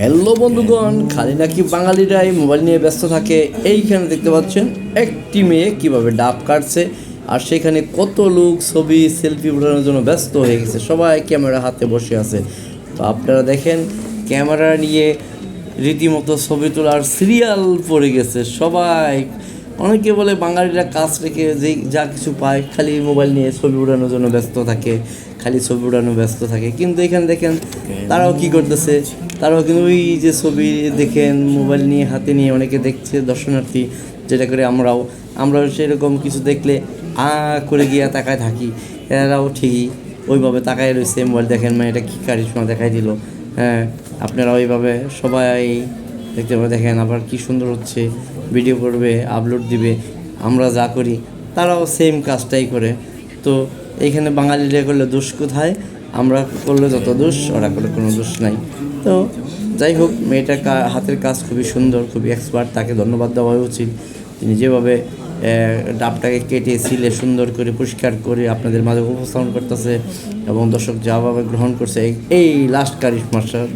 Hello বন্ধুগণ, খালি নাকি বাঙালিরাই মোবাইল নিয়ে ব্যস্ত থাকে, এইখানে দেখতে পাচ্ছেন একটি মেয়ে কীভাবে ডাব কাটছে আর সেখানে কত লোক ছবি সেলফি ওঠানোর জন্য ব্যস্ত হয়ে গেছে। সবাই ক্যামেরা হাতে বসে আছে। তো আপনারা দেখেন, ক্যামেরা নিয়ে রীতিমতো ছবি তোলার সিরিয়াল পড়ে গেছে সবাই। অনেকে বলে বাঙালিরা কাজ রেখে যে যা কিছু পায়, খালি মোবাইল নিয়ে ছবি উড়ানোর জন্য ব্যস্ত থাকে, খালি ছবি উড়ানো ব্যস্ত থাকে। কিন্তু এখানে দেখেন, তারাও কি করতেছে? তারাও কিন্তু ওই যে ছবি দেখেন মোবাইল নিয়ে, হাতে নিয়ে অনেকে দেখছে দর্শনার্থী, যেটা করে আমরাও আমরাও সেরকম কিছু দেখলে আ করে গিয়ে তাকায় থাকি। এরাও ঠিকই ওইভাবে তাকায় রয়েছে মোবাইল। দেখেন মানে এটা কী কারিশমা দেখাই দিল। হ্যাঁ আপনারা ওইভাবে সবাই দেখতে পাবে। দেখেন আবার কি সুন্দর হচ্ছে। ভিডিও করবে আপলোড দিবে। আমরা যা করি, তারাও সেম কাজটাই করে। তো এইখানে বাঙালিরা করলে দোষ কোথায়? আমরা করলে যত দোষ, ওরা করলে কোনো দোষ নাই। তো যাই হোক মেয়েটার হাতের কাজ খুবই সুন্দর, খুবই এক্সপার্ট তাকে ধন্যবাদ দেওয়া উচিত। তিনি যেভাবে ডাবটাকে কেটে সিলে সুন্দর করে পরিষ্কার করে আপনাদের মাঝে উপস্থাপন করতেছে এবং দর্শক যাভাবে গ্রহণ করছে, এই- এই মাসটা কারিশমার